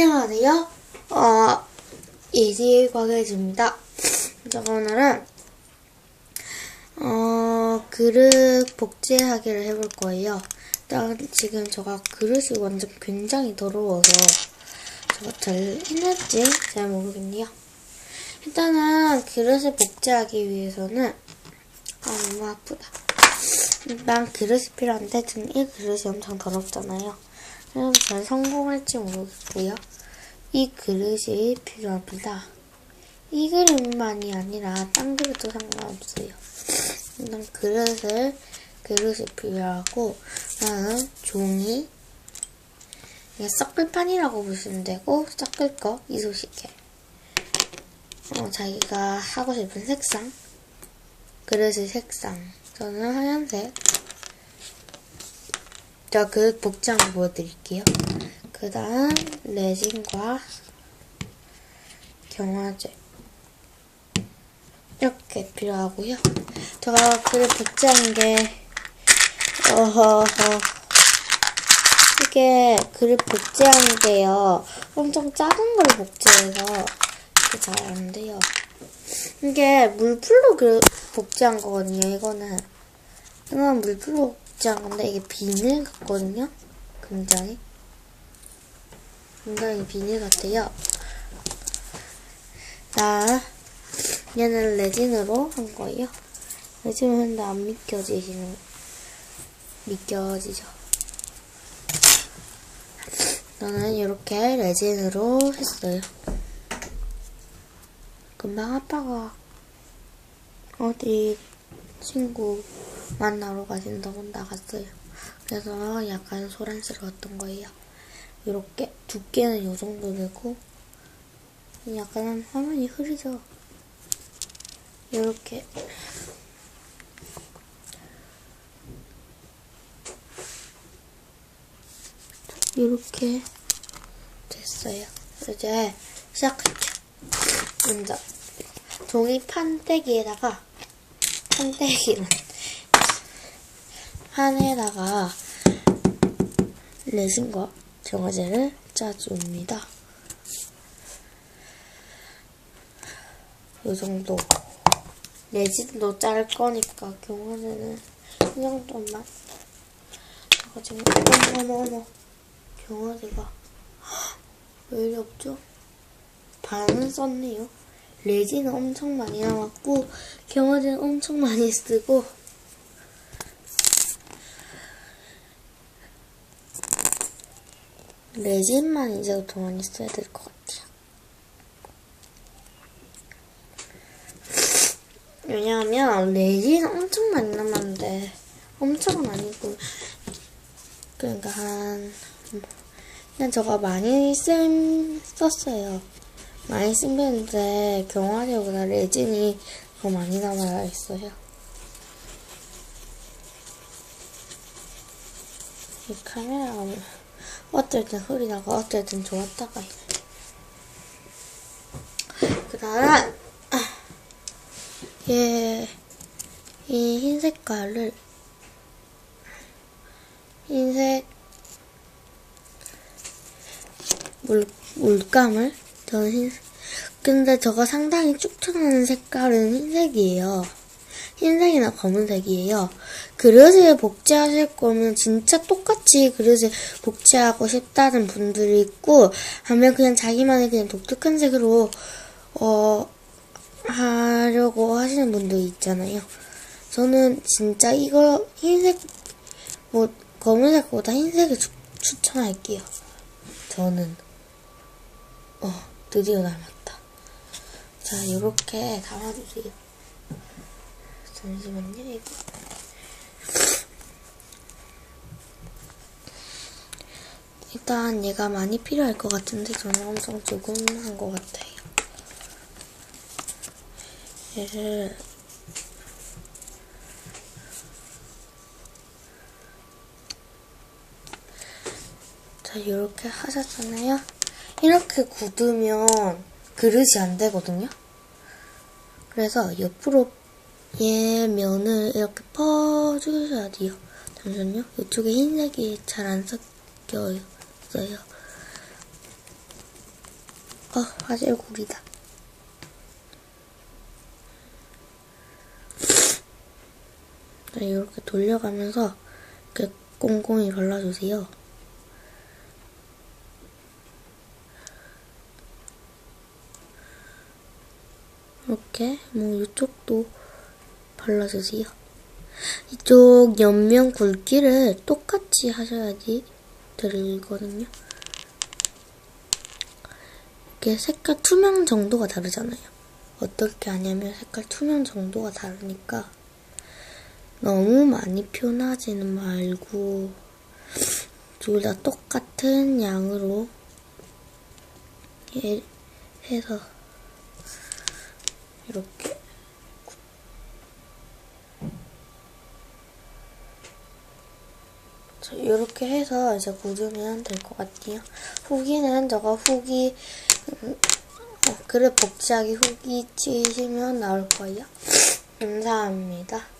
안녕하세요. 어. 제가 오늘은, 어, 그릇 복제하기를 해볼 거예요. 일단 지금 제가 그릇이 완전 굉장히 더러워서 제가 잘 해놨지? 잘 모르겠네요. 일단은 그릇을 복제하기 위해서는, 아, 너무 아프다. 일단 그릇이 필요한데 지금 이 그릇이 엄청 더럽잖아요. 그래서 잘 성공할지 모르겠고요. 이 그릇이 필요합니다. 이 그릇만이 아니라 딴 그릇도 상관없어요. 일단 그릇을 그릇이 필요하고 나는 종이 이게 섞을 판이라고 보시면 되고 섞을 거 이소시개 어, 자기가 하고 싶은 색상 그릇의 색상 저는 하얀색 제가 복지 한번 보여드릴게요. 그 다음 레진과 경화제. 이렇게 필요하고요. 제가 그릇 복제한 게 어허허. 이게 그릇 복제한 게요. 엄청 작은 걸 복제해서 이게 잘 안 돼요. 이게 물풀로 그 복제한 거거든요. 이거는. 이건 물풀로 건데 이게 비닐 같거든요. 굉장히 굉장히 비닐 같아요. 자, 얘는 레진으로 한 거예요. 레진을 했는데 안 믿겨지시는 믿겨지죠. 저는 이렇게 레진으로 했어요. 금방 아빠가 어디 친구 만나러 가신다고 나갔어요. 그래서 약간 소란스러웠던 거예요. 이렇게 두께는 이 정도 되고 약간 화면이 흐리죠. 이렇게 이렇게 됐어요. 이제 시작할게요. 먼저 종이 판때기에다가 판때기는 판에다가 레진과 정화제를 짜줍니다. 이 정도 레진도 짤 거니까 경화제는 이 정도만 제가 지금 어머 어머 경화제가 왜 이리 없죠? 반은 썼네요. 레진은 엄청 많이 남았고 경화제는 엄청 많이 쓰고 레진만 이제 더 많이 써야 될 것 같아요. 왜냐하면 레진 엄청 많이 남았는데 엄청은 아니고 그러니까 한 그냥 저가 많이 쓴 썼어요. 많이 쓴 편인데 경화제보다 레진이 더 많이 남아 있어요. 이 카메라가 어쩔 땐 흐리다가 어쩔 땐 좋았다가 그 다음 얘, 이 흰 색깔을 흰색 물, 물감을 저는 흰색 근데 저가 상당히 추천하는 색깔은 흰색이에요. 흰색이나 검은색이에요. 그릇을 복제하실 거면 진짜 똑같이 그릇을 복제하고 싶다는 분들이 있고, 하면 그냥 자기만의 그냥 독특한 색으로, 어, 하려고 하시는 분도 있잖아요. 저는 진짜 이거 흰색, 뭐, 검은색보다 흰색을 추, 추천할게요. 저는. 어, 드디어 닮았다. 자, 요렇게 담아주세요. 잠시만요, 이거. 일단 얘가 많이 필요할 것 같은데 저는 엄청 조금 한 것 같아요. 얘를 자 이렇게 하셨잖아요. 이렇게 굳으면 그릇이 안 되거든요. 그래서 옆으로 얘 면을 이렇게 퍼주셔야 돼요. 잠시만요. 이쪽에 흰색이 잘 안 섞여요. 어, 화질구리다. 네, 이렇게 돌려가면서 이렇게 꼼꼼히 발라주세요. 이렇게 뭐 이쪽도 발라주세요. 이쪽 옆면 굵기를 똑같이 하셔야지 들거든요. 이게 색깔 투명 정도가 다르잖아요. 어떻게 하냐면 색깔 투명 정도가 다르니까 너무 많이 표현하지는 말고 둘 다 똑같은 양으로 해- 해서 이렇게 자, 이렇게 해서 이제 굳으면 될 것 같아요. 후기는 저거 후기 음, 어, 그래 복지하기 후기 치시면 나올 거예요. 감사합니다.